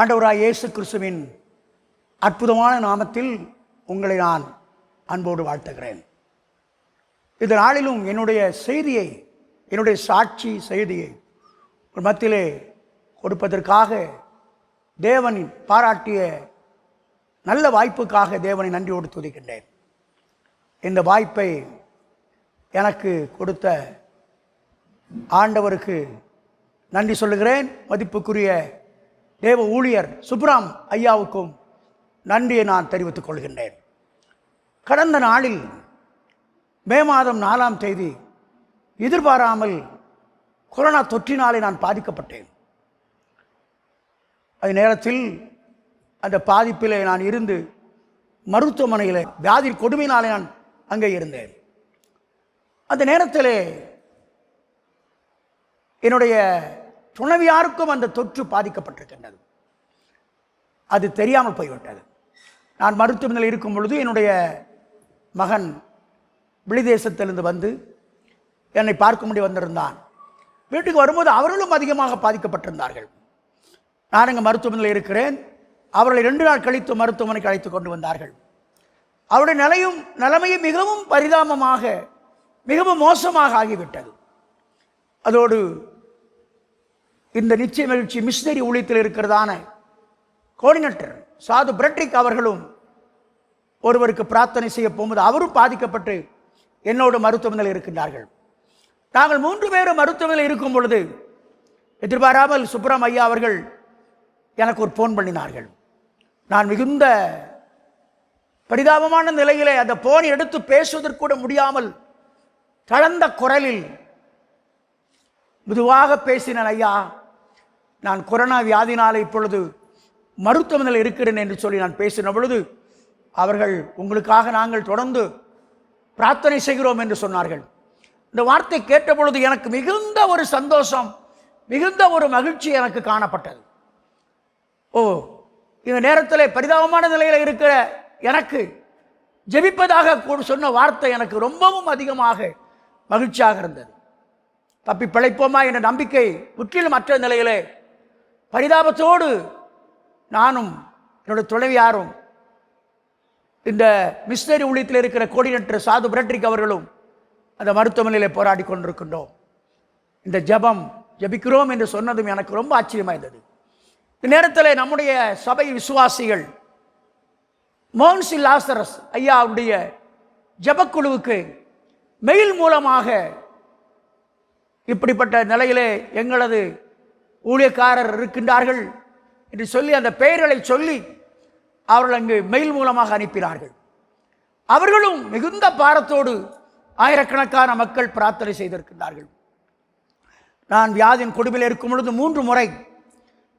ஆண்டவராய் இயேசு கிறிஸ்துவின் அற்புதமான நாமத்தில் உங்களை நான் அன்போடு வாழ்த்துகிறேன். இந்த நாளிலும் என்னுடைய செய்தியை என்னுடைய சாட்சி செய்தியை ஒரு மத்தியிலே கொடுப்பதற்காக தேவனின் பாராட்டிய நல்ல வாய்ப்புக்காக தேவனை நன்றியோடு துதிக்கின்றேன். இந்த வாய்ப்பை எனக்கு கொடுத்த ஆண்டவருக்கு நன்றி சொல்லுகிறேன். மதிப்புக்குரிய தேவ ஊழியர் சுப்ராம் ஐயாவுக்கும் நன்றியை நான் தெரிவித்துக் கொள்கின்றேன். கடந்த நாளில் மே மாதம் நாலாம் தேதி எதிர்பாராமல் கொரோனா தொற்றினாலே நான் பாதிக்கப்பட்டேன். அது நேரத்தில் அந்த பாதிப்பிலே நான் இருந்து மருத்துவமனையில் வியாதி கொடுமையினாலே நான் அங்கே இருந்தேன். அந்த நேரத்திலே என்னுடைய துணைவியாருக்கும் அந்த தொற்று பாதிக்கப்பட்டிருக்கின்றது. அது தெரியாமல் போய்விட்டது. நான் மருத்துவமனையில் இருக்கும் பொழுது என்னுடைய மகன் வெளிதேசத்திலிருந்து வந்து என்னை பார்க்கும்படி வந்திருந்தான். வீட்டுக்கு வரும்போது அவர்களும் அதிகமாக பாதிக்கப்பட்டிருந்தார்கள். நான் இங்கே மருத்துவமனையில் இருக்கிறேன். அவர்களை ரெண்டு நாள் கழித்து மருத்துவமனைக்கு அழைத்து கொண்டு வந்தார்கள். அவருடைய நிலையும் நிலைமையும் மிகவும் பரிதாபமாக மிகவும் மோசமாக ஆகிவிட்டது. அதோடு இந்த நிச்சய மகிழ்ச்சி மிஷினரி ஊழியத்தில் இருக்கிறதான கோஆர்டினேட்டர் சாது பிரெட்ரிக் அவர்களும் ஒருவருக்கு பிரார்த்தனை செய்ய போகும்போது அவரும் பாதிக்கப்பட்டு என்னோடு மருத்துவமனையில் இருக்கின்றார்கள். நாங்கள் மூன்று பேரும் மருத்துவமனையில் இருக்கும் பொழுது எதிர்பாராமல் சுப்ரம் ஐயா அவர்கள் எனக்கு ஒரு ஃபோன் பண்ணினார்கள். நான் மிகுந்த பரிதாபமான நிலையிலே அந்த போனை எடுத்து பேசுவதற்கு கூட முடியாமல் தளர்ந்த குரலில் மெதுவாக பேசினேன் ஐயா நான் கொரோனா வியாதினால் இப்பொழுது மருத்துவமனையில் இருக்கிறேன் என்று சொல்லி நான் பேசின பொழுது அவர்கள் உங்களுக்காக நாங்கள் தொடர்ந்து பிரார்த்தனை செய்கிறோம் என்று சொன்னார்கள். இந்த வார்த்தை கேட்ட பொழுது எனக்கு மிகுந்த ஒரு சந்தோஷம் மிகுந்த ஒரு மகிழ்ச்சி எனக்கு காணப்பட்டது. ஓ இந்த நேரத்தில் பரிதாபமான நிலையில் இருக்கிற எனக்கு ஜெபிப்பதாக கூட சொன்ன வார்த்தை எனக்கு ரொம்பவும் அதிகமாக மகிழ்ச்சியாக இருந்தது. தப்பி பிழைப்போமா என்ற நம்பிக்கை முற்றிலும் மற்ற நிலையிலே பரிதாபத்தோடு நானும் என்னுடைய துணைவியாரும் இந்த மிஷினரி ஊழியத்தில் இருக்கிற கோஆர்டினேட்டர் சாது பிரட்ரிக் அவர்களும் அந்த மருத்துவமனையில் போராடி கொண்டிருக்கின்றோம். இந்த ஜெபம் ஜெபிக்கிறோம் என்று சொன்னதும் எனக்கு ரொம்ப ஆச்சரியமாக இருந்தது இந்த நேரத்தில் நம்முடைய சபை விசுவாசிகள் மோன்சி லாசரஸ் ஐயாவுடைய ஜபக்குழுவுக்கு மெயில் மூலமாக இப்படிப்பட்ட நிலையிலே எங்களது ஊழியக்காரர் இருக்கின்றார்கள் என்று சொல்லி அந்த பெயர்களை சொல்லி அவர்கள் அங்கு மெயில் மூலமாக அனுப்பினார்கள். அவர்களும் மிகுந்த பாரத்தோடு ஆயிரக்கணக்கான மக்கள் பிரார்த்தனை செய்திருக்கின்றார்கள். நான் வியாதியின் கொடுமையில் இருக்கும் பொழுது மூன்று முறை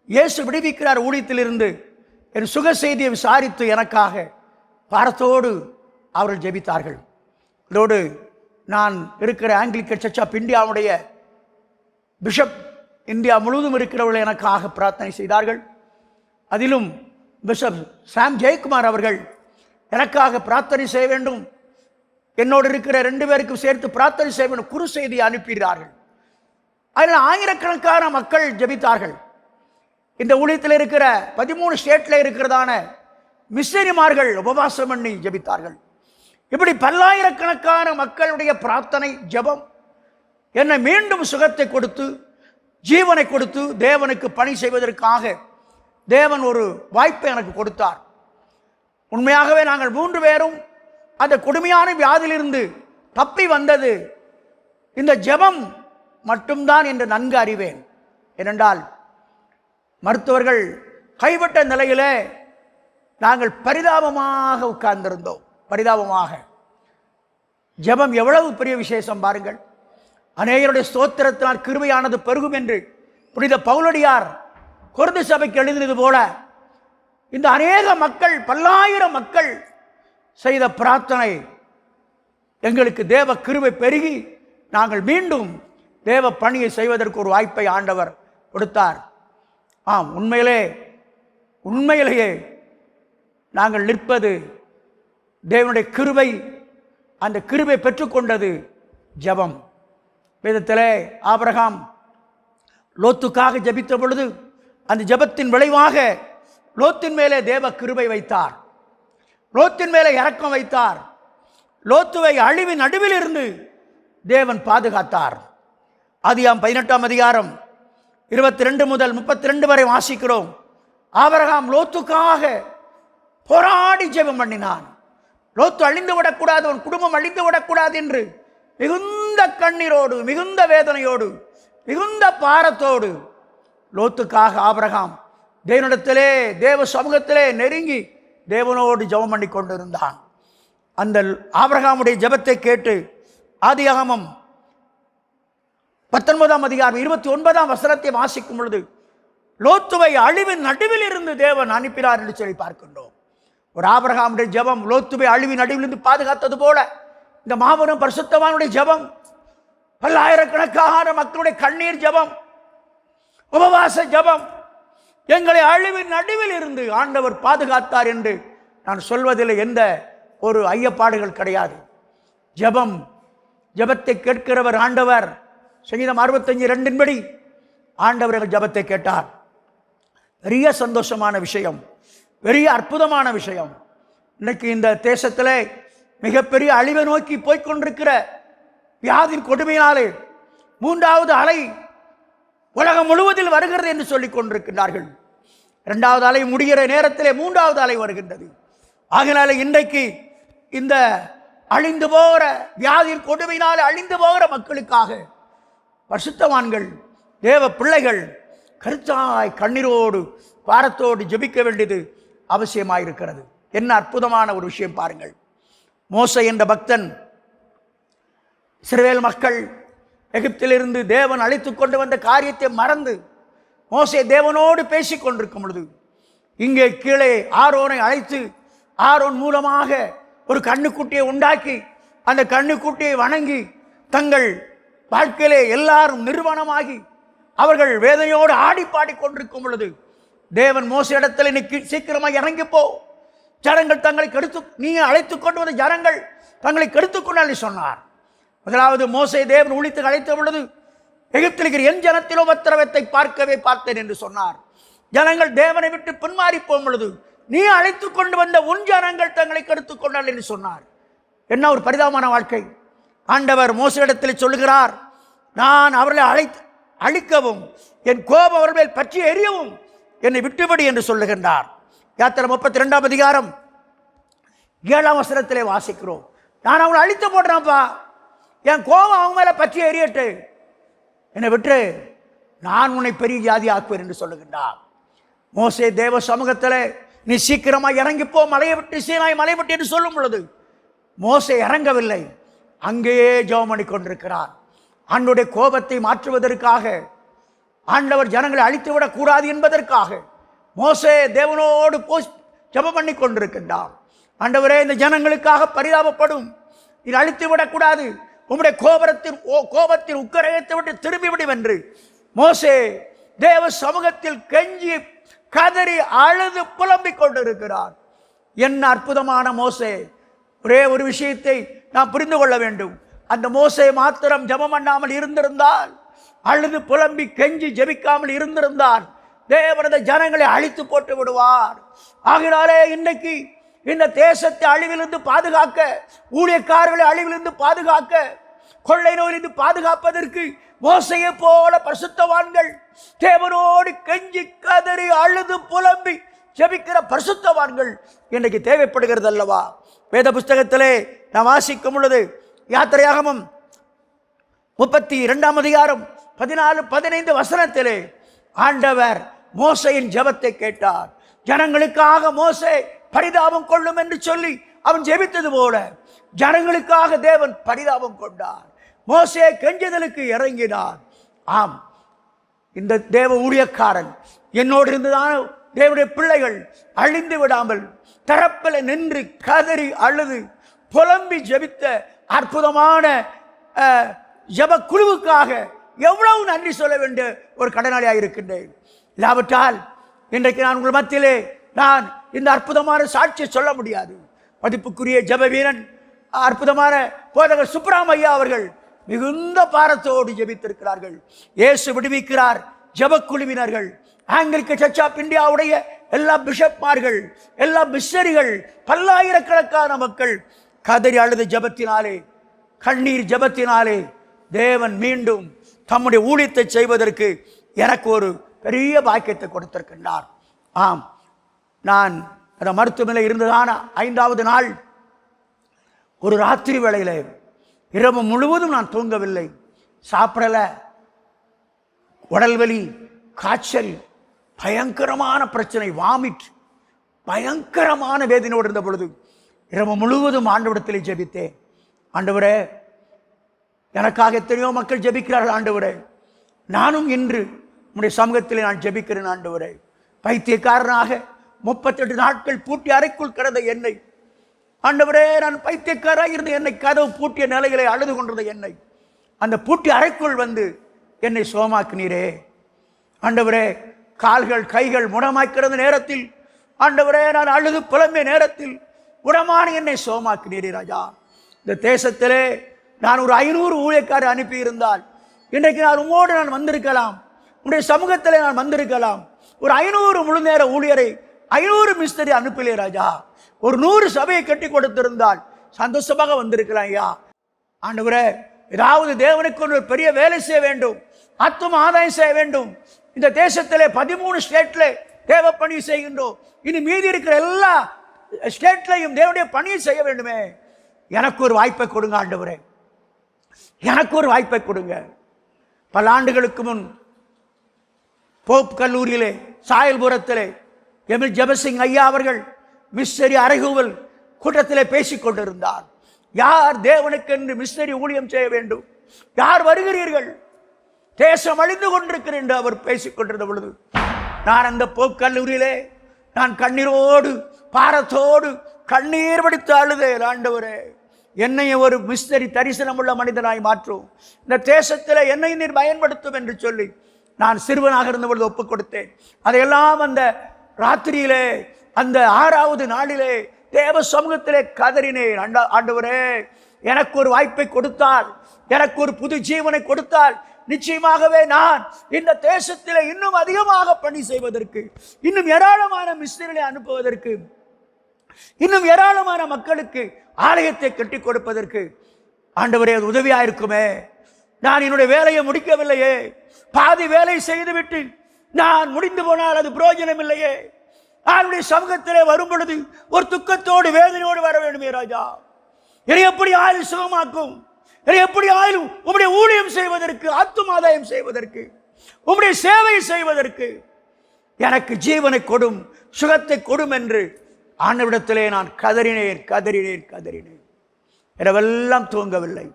இயேசு விடுவிக்கிறார் ஊழியத்திலிருந்து என் சுக செய்தியை விசாரித்து எனக்காக பாரத்தோடு அவர்கள் ஜெபித்தார்கள். இதோடு நான் இருக்கிற ஆங்கிலிக்க சர்ச் ஆஃப் இந்தியாவுடைய பிஷப் இந்தியா முழுவதும் இருக்கிறவர்கள் எனக்காக பிரார்த்தனை செய்தார்கள். அதிலும் பிஷப் சாம் ஜெயக்குமார் அவர்கள் எனக்காக பிரார்த்தனை செய்ய வேண்டும். என்னோடு இருக்கிற ரெண்டு பேருக்கும் சேர்த்து பிரார்த்தனை செய்ய வேண்டும் குறு செய்தியை அனுப்பினார்கள் அதில் ஆயிரக்கணக்கான மக்கள் ஜெபித்தார்கள். இந்த ஊழியத்தில் இருக்கிற பதிமூணு ஸ்டேட்டில் இருக்கிறதான மிஷனரிமார்கள் உபவாசம் பண்ணி ஜெபித்தார்கள். இப்படி பல்லாயிரக்கணக்கான மக்களுடைய பிரார்த்தனை ஜெபம் என்னை மீண்டும் சுகத்தை கொடுத்து ஜீவனை கொடுத்து தேவனுக்கு பணி செய்வதற்காக தேவன் ஒரு வாய்ப்பை எனக்கு கொடுத்தார். உண்மையாகவே நாங்கள் மூன்று பேரும் அந்த கொடுமையான வியாதியிலிருந்து தப்பி வந்தது. இந்த ஜெபம் மட்டும்தான் என்று நன்கு அறிவேன். ஏனென்றால் மருத்துவர்கள் கைவிட்ட நிலையிலே நாங்கள் பரிதாபமாக உட்கார்ந்திருந்தோம். பரிதாபமாக. ஜெபம் எவ்வளவு பெரிய விசேஷம் பாருங்கள். அநேகருடைய ஸ்தோத்திரத்தினால் கிருமையானது பெருகும் என்று புனித பவுலடியார் குருது சபைக்கு எழுதினது போல இந்த அநேக மக்கள் பல்லாயிரம் மக்கள் செய்த பிரார்த்தனை எங்களுக்கு தேவ கிருவை பெருகி நாங்கள் மீண்டும் தேவ பணியை செய்வதற்கு ஒரு வாய்ப்பை ஆண்டவர் கொடுத்தார். ஆம் உண்மையிலே உண்மையிலேயே நாங்கள் நிற்பது தேவனுடைய கிருபை அந்த கிருபை பெற்றுக்கொண்டது ஜெபம். வேதத்திலே ஆபரகாம் லோத்துக்காக ஜெபித்த பொழுது அந்த ஜெபத்தின் விளைவாக லோத்தின் மேலே தேவ கிருபை வைத்தார். லோத்தின் மேலே இரக்கம் வைத்தார். லோத்துவை அழிவின் நடுவில் இருந்து தேவன் பாதுகாத்தார். ஆதியாம் பதினெட்டாம் அதிகாரம் இருபத்தி ரெண்டு முதல் முப்பத்தி ரெண்டு வரை வாசிக்கிறோம். ஆபரகாம் லோத்துக்காக போராடி ஜெபம் பண்ணினான். லோத்து அழிந்து விடக்கூடாது அவன் குடும்பம் அழிந்து விடக்கூடாது என்று மிகுந்த மிகுந்த கண்ணீரோடு மிகுந்த வேதனையோடு மிகுந்த பாரத்தோடு லோத்துக்காக ஆபரகாம் தேவனிடத்திலே தேவ சமூகத்திலே நெருங்கி தேவனோடு ஜபம் பண்ணி கொண்டிருந்தான். அந்த ஆபரகாமுடைய ஜபத்தை கேட்டு ஆதியாகமம் பத்தொன்பதாம் அதிகாரம் இருபத்தி ஒன்பதாம் வசனத்தை வாசிக்கும் பொழுது லோத்துவை அழிவின் நடுவில் இருந்து தேவன் அனுப்பினார் என்று சொல்லி பார்க்கின்றோம். ஒரு ஆபரகாமுடைய ஜபம் லோத்துவை அழிவின் நடுவிலிருந்து பாதுகாத்தது போல இந்த மாபெரும் பரிசுத்தவானுடைய ஜபம் பல்லாயிரக்கணக்கான மக்களுடைய கண்ணீர் ஜெபம் உபவாச ஜெபம். எங்களை அழிவின் நடுவில் இருந்து ஆண்டவர் பாதுகாத்தார் என்று நான் சொல்வதில் எந்த ஒரு ஐயப்பாடுகள் கிடையாது. ஜெபம் ஜெபத்தை கேட்கிறவர் ஆண்டவர். சங்கீதம் அறுபத்தஞ்சு ரெண்டின்படி ஆண்டவர் எங்கள் ஜபத்தை கேட்டார். பெரிய சந்தோஷமான விஷயம் பெரிய அற்புதமான விஷயம். இன்னைக்கு இந்த தேசத்தில் மிகப்பெரிய அழிவை நோக்கி போய்கொண்டிருக்கிற வியாதின் கொடுமையினாலே மூன்றாவது அலை உலகம் முழுவதில் வருகிறது என்று சொல்லிக் கொண்டிருக்கின்றார்கள். இரண்டாவது அலை முடிகிற நேரத்திலே மூன்றாவது அலை வருகின்றது. ஆகினால இன்றைக்கு இந்த அழிந்து போகிற வியாதியின் கொடுமையினால் அழிந்து போகிற மக்களுக்காக பரிசுத்தவான்கள் தேவ பிள்ளைகள் கருத்தாய் கண்ணீரோடு பாரத்தோடு ஜெபிக்க வேண்டியது அவசியமாயிருக்கிறது. என்ன அற்புதமான ஒரு விஷயம் பாருங்கள். மோசை என்ற பக்தன் சிறுவேல் மக்கள் எகிப்திலிருந்து தேவன் அழைத்து கொண்டு வந்த காரியத்தை மறந்து மோசே தேவனோடு பேசி கொண்டிருக்கும் பொழுது இங்கே கீழே ஆரோனை அழைத்து ஆரோன் மூலமாக ஒரு கண்ணுக்குட்டியை உண்டாக்கி அந்த கண்ணுக்குட்டியை வணங்கி தங்கள் வாழ்க்கையிலே எல்லாரும் நிறுவனமாகி அவர்கள் வேதனையோடு ஆடி பாடி கொண்டிருக்கும் பொழுது தேவன் மோச இடத்துல இன்னைக்கு சீக்கிரமாக இறங்கிப்போ ஜனங்கள் தங்களை கெடுத்து நீங்கள் அழைத்து கொண்டு வந்த ஜனங்கள் தங்களை கெடுத்துக்கொண்டாலே சொன்னார். முதலாவது மோசை தேவன் ஒழித்து அழைத்த பொழுது எகிப்திலிருக்கிற என் ஜனத்திலோ உபத்திரவத்தை பார்க்கவே பார்த்தேன் என்று சொன்னார். ஜனங்கள் தேவனை விட்டு பின்மாறி போகும் பொழுது நீ அழைத்து கொண்டு வந்த உன் ஜனங்கள் தங்களை கெடுத்து கொண்டாள் என்று சொன்னார். என்ன ஒரு பரிதாபமான வாழ்க்கை. ஆண்டவர் மோசடிடத்தில் சொல்லுகிறார் நான் அவர்களை அழைத்து அழிக்கவும் என் கோபம் அவர்கள் மேல் பற்றி எரியவும் என்னை விட்டுபடி என்று சொல்லுகின்றார். யாத்திரை முப்பத்தி ரெண்டாம் அதிகாரம் ஏழாம் வசனத்திலே வாசிக்கிறோம். நான் அவங்களை அழித்து போடுறேன்ப்பா என் கோபம் அவங்க மேலே பற்றி எரியட்டு. என்னை விட்டு நான் உன்னை பெரிய ஜாதி ஆக்குவேன் என்று சொல்லுகின்றான் மோசே தேவ சமூகத்தில் நீ சீக்கிரமாக இறங்கிப்போ மலையை விட்டு சீனாய் மலை விட்டு என்று சொல்லும் பொழுது மோசை இறங்கவில்லை. அங்கேயே ஜெபம் பண்ணி கொண்டிருக்கிறார். ஆண்டுடைய கோபத்தை மாற்றுவதற்காக ஆண்டவர் ஜனங்களை அழித்து விடக்கூடாது என்பதற்காக மோசே தேவனோடு போஸ் ஜெபம் பண்ணி கொண்டிருக்கின்றார். ஆண்டவரே இந்த ஜனங்களுக்காக பரிதாபப்படும். இது அழித்து விடக்கூடாது உம்முடைய கோபரத்தின் ஓ கோபத்தின் உக்கரகத்தை விட்டு திரும்பிவிடும் என்று மோசே தேவ சமூகத்தில் கெஞ்சி கதறி அழுது புலம்பிக் கொண்டிருக்கிறார். என்ன அற்புதமான மோசே. ஒரே ஒரு விஷயத்தை நாம் புரிந்து கொள்ள வேண்டும். அந்த மோசை மாத்திரம் ஜபம் பண்ணாமல் இருந்திருந்தால் அழுது புலம்பி கெஞ்சி ஜெபிக்காமல் இருந்திருந்தால் தேவனது ஜனங்களை அழித்து போட்டு விடுவார். ஆகினாலே இன்னைக்கு இந்த தேசத்தை அழிவிலிருந்து பாதுகாக்க ஊழியக்காரர்களை அழிவிலிருந்து பாதுகாக்க கொள்ளை நோயிலிருந்து பாதுகாப்பதற்கு மோசையை போல பரிசுத்தவான்கள் தேவனோடு கெஞ்சி கதறி அழுது புலம்பி ஜெபிக்கிற பரிசுத்தவான்கள் இன்றைக்கு தேவைப்படுகிறது அல்லவா? வேத புஸ்தகத்திலே நாம் வாசிக்கும் பொழுது யாத்திரையாகமும் முப்பத்தி இரண்டாம் அதிகாரம் பதினாலு பதினைந்து வசனத்திலே ஆண்டவர் மோசையின் ஜபத்தை கேட்டார். ஜனங்களுக்காக மோசை பரிதாபம் கொள்ளும் என்று சொல்லி அவன் ஜெபித்தது போல ஜனங்களுக்காக தேவன் பரிதாபம் கொண்டார். மோசே கெஞ்சுதலுக்கு இறங்கினார். ஆம் இந்த தேவ ஊழியக்காரன் என்னோடு இருந்துதான் தேவனுடைய பிள்ளைகள் அழிந்து விடாமல் தரப்பில் நின்று கதறி அழுது புலம்பி ஜெபித்த அற்புதமான ஜப குழுவுக்காக எவ்வளவு நன்றி சொல்ல வேண்டிய ஒரு கடனாளியாக இருக்கின்றேன் இல்லாவிட்டால் இன்றைக்கு நான் உங்கள் மத்தியிலே நான் இந்த அற்புதமான சாட்சியை சொல்ல முடியாது. மதிப்புக்குரிய ஜெப வீரன் அற்புதமான போதகர் சுப்ராமையா அவர்கள் மிகுந்த பாரத்தோடு ஜெபித்திருக்கிறார்கள். இயேசு விடுவிக்கிறார் ஜெபக்குழுவினர்கள் ஆங்கிலிக்க சர்ச் ஆஃப் இந்தியாவுடைய எல்லா பிஷப்மார்கள் எல்லா மிஷரிகள் பல்லாயிரக்கணக்கான மக்கள் கதறி அழுது ஜெபத்தினாலே கண்ணீர் ஜெபத்தினாலே தேவன் மீண்டும் தம்முடைய ஊழியத்தை செய்வதற்கு எனக்கு ஒரு பெரிய பாக்கியத்தை கொடுத்திருக்கின்றார். ஆம். நான் அந்த மருத்துவமனையில் இருந்ததான ஐந்தாவது நாள் ஒரு ராத்திரி வேளையில இரவு முழுவதும் நான் தூங்கவில்லை. சாப்பிடல. உடல்வலி காய்ச்சல் பயங்கரமான பிரச்சனை வாமிட் பயங்கரமான வேதனையோடு இருந்த பொழுது இரவு முழுவதும் ஆண்டவிடத்தில் ஜெபித்தேன். ஆண்டவரே எனக்காக எத்தனையோ மக்கள் ஜெபிக்கிறார்கள் ஆண்டவரே. நானும் இன்று உன்னுடைய சமூகத்தில் நான் ஜெபிக்கிறேன் ஆண்டவரே. பைத்தியக்காரனாக முப்பத்தெட்டு நாட்கள் பூட்டி அறைக்குள் கிடந்த என்னை. ஆண்டவரே நான் பைத்தியக்காராக இருந்த என்னை கதவு பூட்டிய நிலையிலே அழுது கொண்டிருந்த என்னை. அந்த பூட்டி அறைக்குள் வந்து என்னை சோமாக்குனீரே. ஆண்டவரே கால்கள் கைகள் முடமாய்க்கிறது நேரத்தில் ஆண்டவரே நான் அழுது புலம்பிய நேரத்தில் உடமான என்னை சோமாக்கினீரே ராஜா. இந்த தேசத்திலே நான் ஒரு ஐநூறு ஊழியக்காரர் அனுப்பியிருந்தால் இன்றைக்கு நான் உம்மோடு நான் வந்திருக்கலாம். உடைய சமூகத்திலே நான் வந்திருக்கலாம். ஒரு ஐநூறு முழு நேர ஊழியரை ஐநூறு மிஸ்திரி அனுப்பலே ராஜா. ஒரு நூறு சபையை கட்டி கொடுத்திருந்தால் சந்தோஷமாக வந்திருக்கலாம் ஐயா. ஆண்டவரே ஏதாவது தேவனுக்கு ஒரு பெரிய வேலை செய்ய வேண்டும் ஆத்தும ஆதாயம் செய்ய வேண்டும். இந்த தேசத்தில் பதிமூணு ஸ்டேட்ல தேவ பணி செய்கின்றோம். இனி மீதி இருக்கிற எல்லா ஸ்டேட்லையும் தேவனுடைய பணியை செய்ய வேண்டுமே. எனக்கு ஒரு வாய்ப்பை கொடுங்க ஆண்டவரே. எனக்கு ஒரு வாய்ப்பை கொடுங்க. பல ஆண்டுகளுக்கு முன் போப் கல்லூரியிலே சாயல்புரத்திலே எமில் ஜெபசிங் ஐயா அவர்கள் மிஸ்டரி அறைகூவல் கூட்டத்திலே பேசிக் கொண்டிருந்தார். யார் தேவனுக்கென்று மிஸ்டரி ஊழியம் செய்ய வேண்டும்? யார் வருகிறீர்கள்? தேசம் அழிந்து கொண்டிருக்கிறேன் என்று அவர் பேசிக் கொண்டிருந்த பொழுது நான் அந்த போக்கல்லூரியிலே நான் கண்ணீரோடு பாரத்தோடு கண்ணீர் வடித்து அழுதே ஆண்டவரே. என்னை ஒரு மிஸ்தரி தரிசனம் உள்ள மனிதனாய் மாற்றும். இந்த தேசத்தில் என்னை நீர் பயன்படுத்தும் என்று சொல்லி நான் சிறுவனாக இருந்த பொழுது ஒப்புக் கொடுத்தேன். அதையெல்லாம் அந்த ராத்திரியிலே அந்த ஆறாவது நாளிலே தேவ சமூகத்திலே கதறினேன். ஆண்டா ஆண்டவரே எனக்கு ஒரு வாய்ப்பை கொடுத்தால் எனக்கு ஒரு புது ஜீவனை கொடுத்தால் நிச்சயமாகவே நான் இந்த தேசத்தில் இன்னும் அதிகமாக பணி செய்வதற்கு இன்னும் ஏராளமான மிஸ்திரிகளை அனுப்புவதற்கு இன்னும் ஏராளமான மக்களுக்கு ஆலயத்தை கட்டி கொடுப்பதற்கு ஆண்டவரே அது உதவியாக இருக்குமே நான் என்னுடைய வேலையை முடிக்கவில்லையே. பாதி வேலை செய்துவிட்டு நான் முடிந்து போனால் அது பிரயோஜனம் இல்லையே அவருடைய சமூகத்திலே வரும் பொழுது ஒரு துக்கத்தோடு வேதனையோடு வர வேண்டுமே ராஜா. என்னை எப்படி ஆயுள் சுகமாக்கும்? என்னை எப்படி ஆயுள் உங்களுடைய ஊழியம் செய்வதற்கு ஆத்துமாதாயம் செய்வதற்கு உம்முடைய சேவை செய்வதற்கு எனக்கு ஜீவனை கொடும் சுகத்தை கொடும் என்று ஆண்டவிடத்திலே நான் கதறினேன் கதறினேன் கதறினேன். இரவெல்லாம் தூங்கவில்லை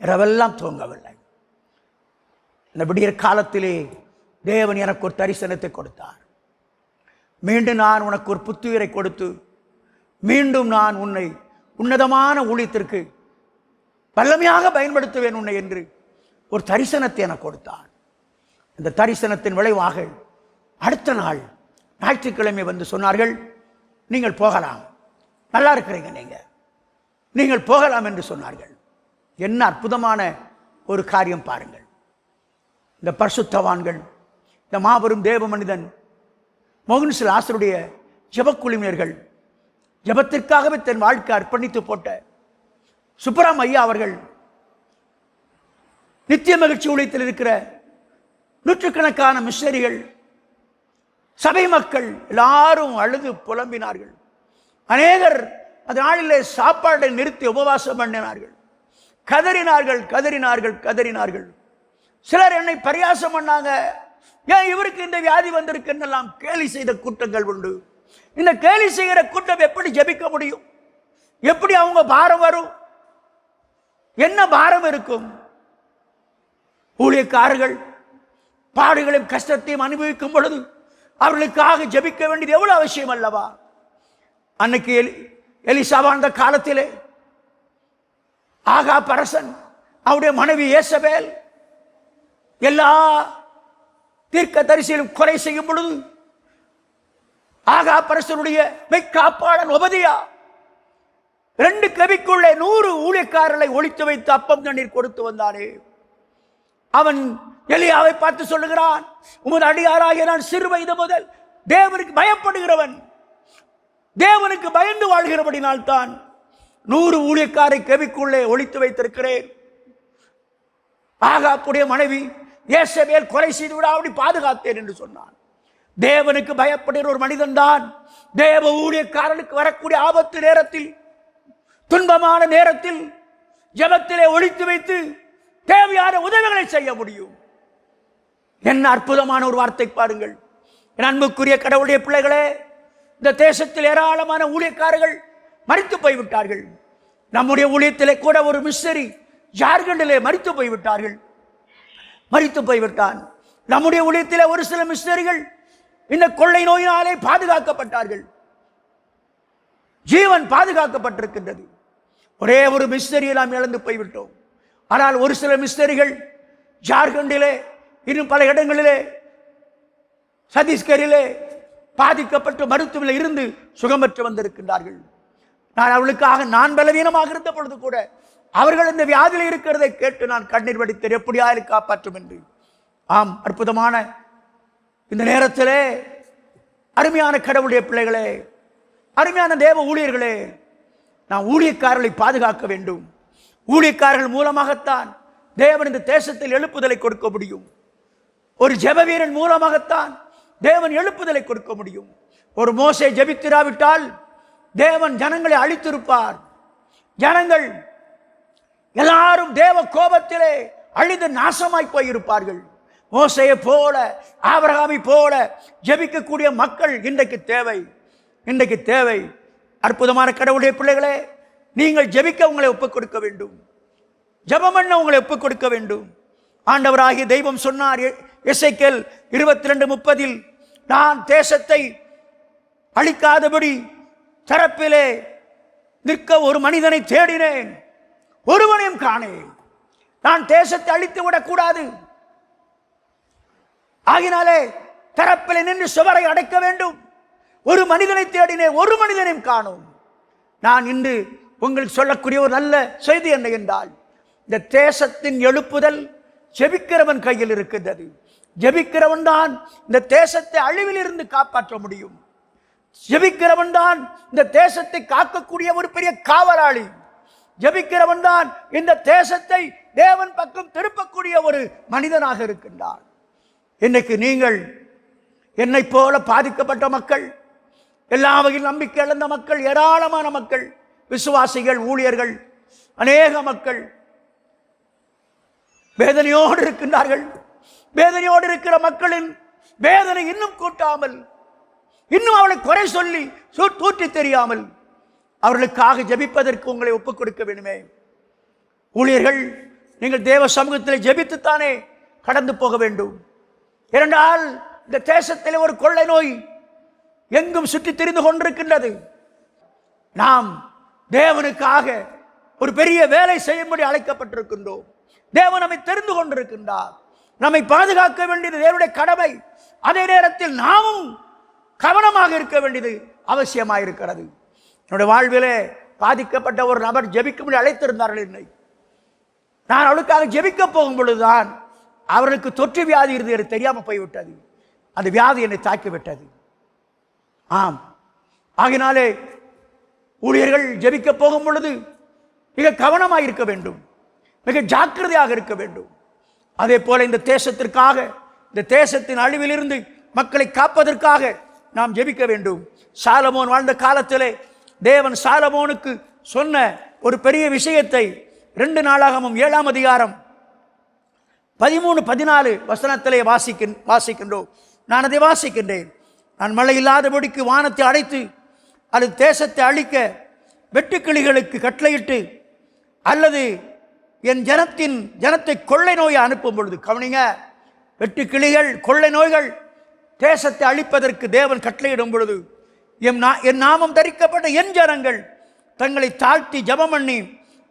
இரவெல்லாம் தூங்கவில்லை இந்த விடியற் காலத்திலே தேவன் எனக்கு ஒரு தரிசனத்தை கொடுத்தார். மீண்டும் நான் உனக்கு ஒரு புத்துயிரை கொடுத்து மீண்டும் நான் உன்னை உன்னதமான ஊழியத்திற்கு வல்லமையாக பயன்படுத்துவேன் உன்னை என்று ஒரு தரிசனத்தை எனக்கு கொடுத்தார். இந்த தரிசனத்தின் விளைவாக அடுத்த நாள் ஞாயிற்றுக்கிழமை வந்து சொன்னார்கள் நீங்கள் போகலாம். நல்லா இருக்கிறீங்க நீங்கள் நீங்கள் போகலாம் என்று சொன்னார்கள். என்ன அற்புதமான ஒரு காரியம் பாருங்கள். இந்த பரிசுத்தவான்கள் இந்த மாபெரும் தேவ மனிதன் மோகன்சில் ஆசருடைய ஜெபக்குழுவினர்கள் ஜெபத்திற்காகவே தன் வாழ்க்கை அர்ப்பணித்து போட்ட சுப்பராம் ஐயா அவர்கள் நித்திய மகிழ்ச்சி ஊழியத்தில் இருக்கிற நூற்றுக்கணக்கான மிஷரிகள் சபை மக்கள் எல்லாரும் அழுது புலம்பினார்கள். அநேகர் அந்த நாளிலே சாப்பாட்டை நிறுத்தி உபவாசம் பண்ணினார்கள். கதறினார்கள் கதறினார்கள் கதறினார்கள். சிலர் என்னை பரியாசம் பண்ணாங்க. ஏன் இவருக்கு இந்த வியாதி வந்திருக்குன்னெல்லாம் கேலி செய்த கூட்டங்கள் உண்டு? இந்த கேலி செய்கிற கூட்டம் எப்படி ஜெபிக்க முடியும்? எப்படி அவங்க பாரம் வரும்? என்ன பாரம் இருக்கும்? ஊழியக்காரர்கள் பாடுகளையும் கஷ்டத்தையும் அனுபவிக்கும் பொழுது அவர்களுக்காக ஜெபிக்க வேண்டியது எவ்வளவு அவசியம் அல்லவா? அன்னைக்கு எலி எலிசாவா அந்த காலத்திலே ஆகா பரசன் அவருடைய மனைவி ஏசபேல் எல்லா தீர்க்க தரிசியிலும் கொலை செய்யும் பொழுது ஆகா பரசனுடைய மெய்காப்பாளன் உபதியா ரெண்டு கவிக்குள்ளே நூறு ஊழியக்காரர்களை ஒழித்து வைத்து அப்பம் தண்ணீர் கொடுத்து வந்தானே. அவன் எலியாவை பார்த்து சொல்லுகிறான் உமது அடியாராகிய நான் சிறு வயது முதல் தேவனுக்கு பயப்படுகிறவன். தேவனுக்கு பயந்து வாழ்கிறபடினால் தான் நூறு ஊழியக்காரை கவிக்குள்ளே ஒளித்து வைத்திருக்கிறேன். ஆகாப்புடைய மனைவி இயேசபேல் கொலை செய்து விடாமடி பாதுகாத்தேன் என்று சொன்னான். தேவனுக்கு பயப்படுகிற ஒரு மனிதன் தான். தேவ ஊழியக்காரனுக்கு வரக்கூடிய ஆபத்து நேரத்தில் துன்பமான நேரத்தில் ஜெபத்திலே ஒழித்து வைத்து தேவையான உதவிகளை செய்ய முடியும். என்ன அற்புதமான ஒரு வார்த்தை பாருங்கள். என் அன்புக்குரிய கடவுளுடைய பிள்ளைகளே இந்த தேசத்தில் ஏராளமான ஊழியக்காரர்கள் மறித்து போய்விட்டார்கள். நம்முடைய ஊழியத்திலே கூட ஒரு மிஸ்ஸரி ஜார்க்கண்டிலே மறித்து போய்விட்டார்கள். மறித்து போய்விட்டான். நம்முடைய உலகத்தில் ஒரு சில மிஸ்னரிகள் இந்த கொள்ளை நோயினாலே பாதுகாக்கப்பட்டார்கள். ஜீவன் பாதுகாக்கப்பட்டிருக்கின்றது. ஒரே ஒரு மிஸ்டரியை நாம் இழந்து போய்விட்டோம். ஆனால் ஒரு சில மிஸ்டரிகள் ஜார்க்கண்டிலே இன்னும் பல இடங்களிலே சத்தீஸ்கரிலே பாதிக்கப்பட்டு மருத்துவத்தில் இருந்து சுகமற்று வந்திருக்கின்றார்கள். நான் அவளுக்காக நான் பலவீனமாக இருந்த பொழுது கூட அவர்கள் இந்த வியாதியில் இருக்கிறதை கேட்டு நான் கண்ணீர் வடித்தேன். எப்படியாவது காப்பாற்றும் என்று. ஆம் அற்புதமான இந்த நேரத்திலே அருமையான கடவுளுடைய பிள்ளைகளே அருமையான தேவ ஊழியர்களே நான் ஊழியக்காரர்களை பாதுகாக்க வேண்டும். ஊழியக்காரர்கள் மூலமாகத்தான் தேவன் இந்த தேசத்தில் எழுப்புதலை கொடுக்க முடியும். ஒரு ஜெப வீரன் மூலமாகத்தான் தேவன் எழுப்புதலை கொடுக்க முடியும். ஒரு மோசை ஜெபித்திராவிட்டால் தேவன் ஜனங்களை அழித்திருப்பார். ஜனங்கள் எல்லாரும் தேவ கோபத்திலே அழிந்து நாசமாய் போயிருப்பார்கள். மோசையை போல ஆபரகாமி போல ஜெபிக்கக்கூடிய மக்கள் இன்றைக்கு தேவை. இன்றைக்கு தேவை. அற்புதமான கடவுளுடைய பிள்ளைகளே நீங்கள் ஜெபிக்க உங்களை ஒப்புக் கொடுக்க வேண்டும். ஜெபம் பண்ண உங்களை ஒப்புக் கொடுக்க வேண்டும். ஆண்டவராகிய தெய்வம் சொன்னார் இசைக்கல் இருபத்தி ரெண்டு முப்பதில் நான் தேசத்தை அழிக்காதபடி தரப்பிலே நிற்க ஒரு மனிதனை தேடினேன். ஒருவனையும் காணேன். நான் தேசத்தை அழித்து விடக்கூடாது. ஆகினாலே தரப்பில் நின்று சுவரை அடைக்க வேண்டும். ஒரு மனிதனை தேடினேன் ஒரு மனிதனையும் காணும். நான் இன்று உங்களுக்கு சொல்லக்கூடிய ஒரு நல்ல செய்தி என்ன என்றால் இந்த தேசத்தின் எழுப்புதல் ஜெபிக்கிறவன் கையில் இருக்கின்றது. ஜெபிக்கிறவன் தான் இந்த தேசத்தை அழிவில் இருந்து காப்பாற்ற முடியும். ஜெபிக்கிறவன் தான் இந்த தேசத்தை காக்கக்கூடிய ஒரு பெரிய காவலாளி. ஜபிக்கிறவன் தான் இந்த தேசத்தை தேவன் பக்கம் திருப்பக்கூடிய ஒரு மனிதனாக இருக்கின்றான் இன்னைக்கு நீங்கள் என்னை போல பாதிக்கப்பட்ட மக்கள் எல்லா வகையில் நம்பிக்கை இழந்த மக்கள் ஏராளமான மக்கள் விசுவாசிகள் ஊழியர்கள் அநேக மக்கள் வேதனையோடு இருக்கின்றார்கள். வேதனையோடு இருக்கிற மக்களின் வேதனை இன்னும் கூட்டாமல் இன்னும் அவளை குறை சொல்லி தூற்றி தெரியாமல் அவர்களுக்காக ஜெபிப்பதற்கு உங்களை ஒப்புக் கொடுக்க வேண்டுமே. ஊழியர்கள் நீங்கள் தேவ சமூகத்தில் ஜெபித்துத்தானே கடந்து போக வேண்டும். இரண்டால் இந்த தேசத்தில் ஒரு கொள்ளை நோய் எங்கும் சுற்றி திரிந்து கொண்டிருக்கின்றது. நாம் தேவனுக்காக ஒரு பெரிய வேலை செய்யும்படி அழைக்கப்பட்டிருக்கின்றோம். தேவன் நம்மை தெரிந்து கொண்டிருக்கின்றார். நம்மை பாதுகாக்க வேண்டியது தேவனுடைய கடமை. அதே நேரத்தில் நாமும் கவனமாக இருக்க வேண்டியது அவசியமாக இருக்கிறது என்னுடைய வாழ்விலே பாதிக்கப்பட்ட ஒரு நபர் ஜெபிக்கும்படி அழைத்திருந்தார்கள் என்னை. நான் அவளுக்காக ஜெபிக்க போகும் பொழுதுதான் அவர்களுக்கு தொற்று வியாதி இருந்தது எனக்கு தெரியாமல் போய்விட்டது. அந்த வியாதி என்னை தாக்கிவிட்டது. ஆம். ஆகினாலே ஊழியர்கள் ஜெபிக்க போகும் பொழுது மிக கவனமாக இருக்க வேண்டும். மிக ஜாக்கிரதையாக இருக்க வேண்டும். அதே போல இந்த தேசத்திற்காக இந்த தேசத்தின் அழிவிலிருந்து மக்களை காப்பதற்காக நாம் ஜெபிக்க வேண்டும். சாலமோன் வாழ்ந்த காலத்திலே தேவன் சாலமோனுக்கு சொன்ன ஒரு பெரிய விஷயத்தை ரெண்டு நாளாகமும் ஏழாம் அதிகாரம் பதிமூணு பதினாலு வசனத்திலே வாசிக்கின் வாசிக்கின்றோம். நான் அதை வாசிக்கின்றேன். நான் மழை இல்லாதபடிக்கு வானத்தை அடைத்து அது தேசத்தை அழிக்க வெட்டுக்கிளிகளுக்கு கட்டளையிட்டு அல்லது என் ஜனத்தின் ஜனத்தை கொள்ளை நோயை அனுப்பும் பொழுது கவனிங்க வெட்டுக்கிளிகள் கொள்ளை நோய்கள் தேசத்தை அழிப்பதற்கு தேவன் கட்டளையிடும் பொழுது எம் நா என் நாமம் தரிக்கப்பட்ட என் ஜனங்கள் தங்களை தாழ்த்தி ஜபம் பண்ணி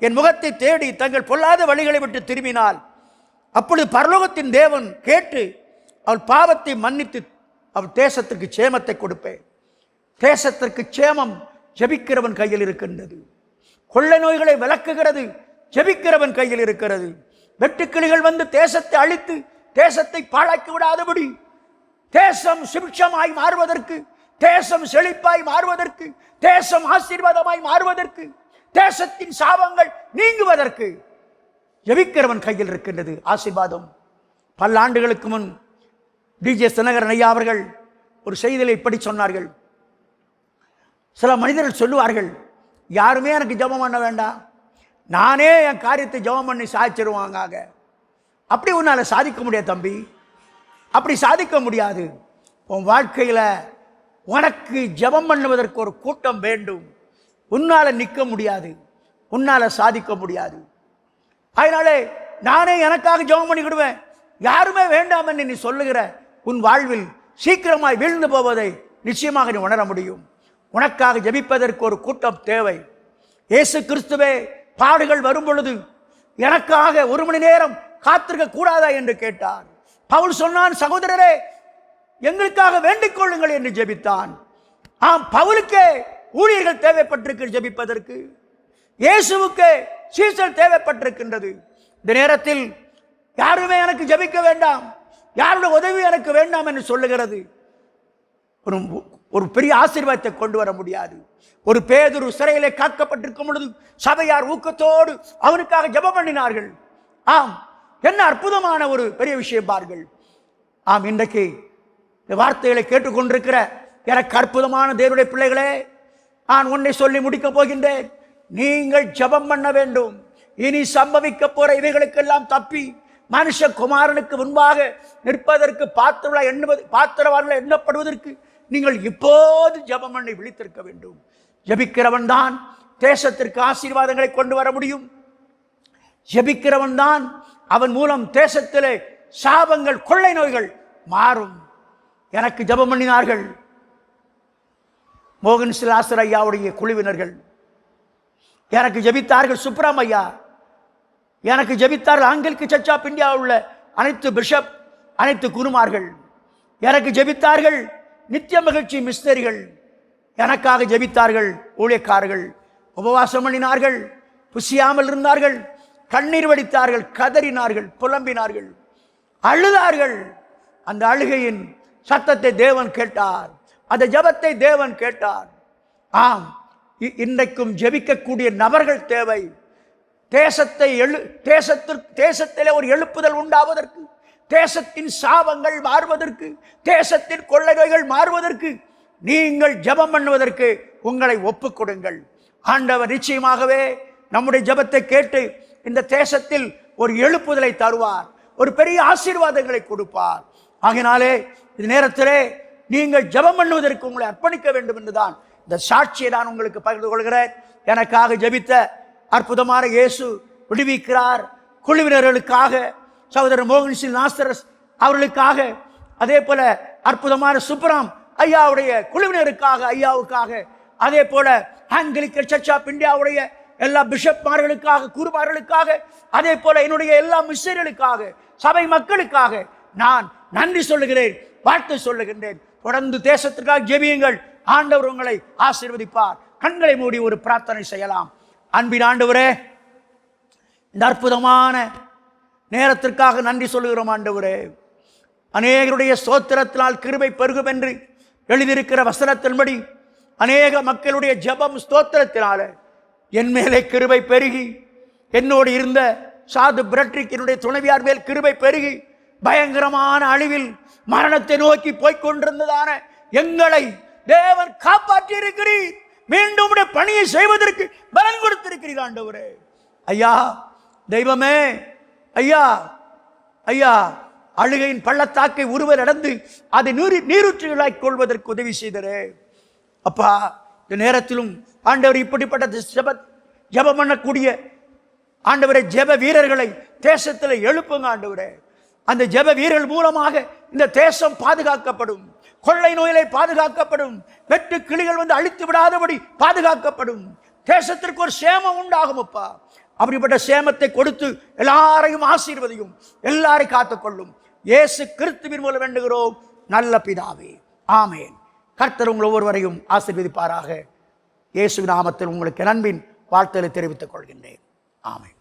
என் முகத்தை தேடி தங்கள் பொல்லாத வழிகளை விட்டு திரும்பினால் அப்பொழுது பரலோகத்தின் தேவன் கேட்டு அவள் பாவத்தை மன்னித்து அவள் தேசத்திற்கு சேமத்தை கொடுப்பேன். தேசத்திற்கு சேமம் ஜெபிக்கிறவன் கையில் இருக்கின்றது. கொள்ளை நோய்களை விளக்குகிறது ஜெபிக்கிறவன் கையில் இருக்கிறது. வெட்டுக்கிளிகள் வந்து தேசத்தை அழித்து தேசத்தை பாழாக்கி விடாதபடி தேசம் சிபிட்சமாய் மாறுவதற்கு தேசம் செழிப்பாய் மாறுவதற்கு தேசம் ஆசீர்வாதமாய் மாறுவதற்கு தேசத்தின் சாபங்கள் நீங்குவதற்கு ஜெபிக்கிறவன் கையில் இருக்கின்றது ஆசீர்வாதம். பல்லாண்டுகளுக்கு முன் டிஜே தினகரன் ஐயா அவர்கள் ஒரு செய்தியில் இப்படி சொன்னார்கள். சில மனிதர்கள் சொல்லுவார்கள் யாருமே எனக்கு ஜெபம் பண்ண வேண்டாம். நானே என் காரியத்தை ஜெபம் பண்ணி சாதிச்சிருவாங்க அப்படி உன்னால் சாதிக்க முடியாது தம்பி. அப்படி சாதிக்க முடியாது. உன் வாழ்க்கையில் உனக்கு ஜெபம் பண்ணுவதற்கு ஒரு கூட்டம் வேண்டும். உன்னால் நிற்க முடியாது. உன்னால் சாதிக்க முடியாது. அதனாலே நானே எனக்காக ஜெபம் பண்ணிக்கிடுவேன். யாருமே வேண்டாம் என்று நீ சொல்லுகிற உன் வாழ்வில் சீக்கிரமாய் வீழ்ந்து போவதை நிச்சயமாக நீ உணர முடியும். உனக்காக ஜெபிப்பதற்கு ஒரு கூட்டம் தேவை. இயேசு கிறிஸ்துவே பாடுகள் வரும் பொழுது எனக்காக ஒரு மணி நேரம் காத்திருக்க கூடாதா என்று கேட்டார். பவுல் சொன்னான் சகோதரரே எங்களுக்காக வேண்டிக் கொள்ளுங்கள் என்று ஜெபித்தான். ஆம் பவுலுக்கே ஊழியர்கள் தேவைப்பட்டிருக்கு ஜெபிப்பதற்கு இயேசுவுக்கு சீசல் தேவைப்பட்டிருக்கின்றது. இந்த நேரத்தில் யாருமே எனக்கு ஜெபிக்க வேண்டாம் யாருடைய உதவி எனக்கு வேண்டாம் என்று சொல்லுகிறது. ஒரு ஒரு பெரிய ஆசீர்வாதத்தை கொண்டு வர முடியாது. ஒரு பேதுரு சிறையிலே காக்கப்பட்டிருக்கும் பொழுது சபையார் ஊக்கத்தோடு அவனுக்காக ஜெபம் பண்ணினார்கள். ஆம் என்ன அற்புதமான ஒரு பெரிய விஷயம் பார்கள் ஆம் இன்றைக்கு இந்த வார்த்தைகளை கேட்டுக்கொண்டிருக்கிற எனக்கு அற்புதமான தேவனுடைய பிள்ளைகளே நான் உன்னை சொல்லி முடிக்கப் போகின்றேன். நீங்கள் ஜெபம் பண்ண வேண்டும். இனி சம்பவிக்க போற இவைகளுக்கெல்லாம் தப்பி மனுஷ குமாரனுக்கு முன்பாக நிற்பதற்கு பாத்திரவா எண்ணுவது பாத்திரவார்கள் எண்ணப்படுவதற்கு நீங்கள் இப்போது ஜெபம் பண்ணி விழித்திருக்க வேண்டும். ஜபிக்கிறவன் தான் தேசத்திற்கு ஆசீர்வாதங்களை கொண்டு வர முடியும். ஜபிக்கிறவன் தான் அவன் மூலம் தேசத்திலே சாபங்கள் கொள்ளை நோய்கள் மாறும். எனக்கு ஜெபம் பண்ணினார்கள். மோகன் சிலாசர் ஐயாவுடைய குழுவினர்கள். எனக்கு ஜெபித்தார்கள் சுப்ராம் ஐயா. எனக்கு ஜபித்தார்கள் ஆங்கிலிக்கு சர்ச் ஆஃப் இந்தியா உள்ள அனைத்து பிஷப் அனைத்து குருமார்கள். எனக்கு ஜெபித்தார்கள் நித்திய மகிழ்ச்சி மிஸ்தரிகள் எனக்காக ஜெபித்தார்கள் ஊழியக்காரர்கள். உபவாசம் பண்ணினார்கள் புசியாமல் இருந்தார்கள் கண்ணீர் வடித்தார்கள் கதறினார்கள் புலம்பினார்கள். அழுதார்கள். அந்த அழுகையின் சத்தத்தை தேவன் கேட்டார். அந்த ஜெபத்தை தேவன் கேட்டார். ஆம் இ- இன்றைக்கும் ஜெபிக்கக்கூடிய நபர்கள் தேவை. தேசத்தை எழு தேசத்திற்கு தேசத்திலே ஒரு எழுப்புதல் உண்டாவதற்கு தேசத்தின் சாபங்கள் மாறுவதற்கு தேசத்தின் கொள்ளை நோய்கள் மாறுவதற்கு நீங்கள் ஜெபம் பண்ணுவதற்கு உங்களை ஒப்பு கொடுங்கள் ஆண்டவர் நிச்சயமாகவே நம்முடைய ஜபத்தை கேட்டு இந்த தேசத்தில் ஒரு எழுப்புதலை தருவார். ஒரு பெரிய ஆசீர்வாதங்களை கொடுப்பார். ஆகினாலே இது நேரத்திலே நீங்கள் ஜெபம் பண்ணுவதற்கு உங்களை அர்ப்பணிக்க வேண்டும் என்றுதான் இந்த சாட்சியை நான் உங்களுக்கு பகிர்ந்து கொள்கிறேன். எனக்காக ஜெபித்த அற்புதமான இயேசு விடுவிக்கிறார். குழுவினர்களுக்காக சகோதரர் மோகன் சிங் நாஸ்தரஸ் அவர்களுக்காக அதே போல அற்புதமான சுப்ராம் ஐயாவுடைய குழுவினருக்காக ஐயாவுக்காக அதே போல ஆங்கிலிக்கல் சர்ச் ஆஃப் இந்தியாவுடைய எல்லா பிஷப்மார்களுக்காக குருமார்களுக்காக அதே போல என்னுடைய எல்லா மிஸ்ஸர்களுக்காக சபை மக்களுக்காக நான் நன்றி சொல்லுகிறேன். வாழ்த்து சொல்லுகின்றேன். தொடர்ந்து தேசத்திற்காக ஜெபியுங்கள். ஆண்டவர் உங்களை ஆசீர்வதிப்பார். கண்களை மூடி ஒரு பிரார்த்தனை செய்யலாம். அன்பின் ஆண்டவரே இந்த அற்புதமான நேரத்திற்காக நன்றி சொல்லுகிறோம் ஆண்டவரே. அநேகருடைய ஸ்தோத்திரத்தினால் கிருபை பெருகும் என்று எழுதியிருக்கிற வசனத்தின்படி அநேக மக்களுடைய ஜெபம் ஸ்தோத்திரத்தினால என் மேலே கிருபை பெருகி என்னோடு இருந்த சாது பிரட்ரிக்கினுடைய துணைவியார் மேல் கிருபை பெருகி பயங்கரமான அழிவில் மரணத்தை நோக்கி போய்க் கொண்டிருந்ததான எங்களை தேவன் காப்பாற்றி இருக்கிறீர் மீண்டும் பணியை செய்வதற்கு பலன் கொடுத்திருக்கிறீர் ஆண்டவரே. ஐயா தெய்வமே ஐயா ஐயா அழுகையின் பள்ளத்தாக்கை உருவ நடந்து அதை நீரு நீரூற்றுகளாய் கொள்வதற்கு உதவி செய்தரே. அப்பா இந்த நேரத்திலும் ஆண்டவர் இப்படிப்பட்ட ஜப ஜபம் பண்ணக்கூடிய ஆண்டவரை ஜெப வீரர்களை தேசத்தில் எழுப்புங்க ஆண்டவரே. அந்த ஜெப வீரர்கள் மூலமாக இந்த தேசம் பாதுகாக்கப்படும். கொள்ளை நோயிலை பாதுகாக்கப்படும். வெட்டு கிளிகள் வந்து அழித்து விடாதபடி பாதுகாக்கப்படும். தேசத்திற்கு ஒரு சேமம் உண்டாகும் அப்பா. அப்படிப்பட்ட சேமத்தை கொடுத்து எல்லாரையும் ஆசீர்வதியும் எல்லாரையும் காத்துக்கொள்ளும். இயேசு கிறிஸ்துவின் மூலம் வேண்டுகிறோம். நல்ல பிதாவே. ஆமேன். கர்த்தர் உங்கள் ஒவ்வொருவரையும் ஆசீர்வதிப்பாராக. இயேசு நாமத்தில் உங்களுக்கு நண்பின் வாழ்த்துக்களை தெரிவித்துக் கொள்கின்றேன். ஆமேன்.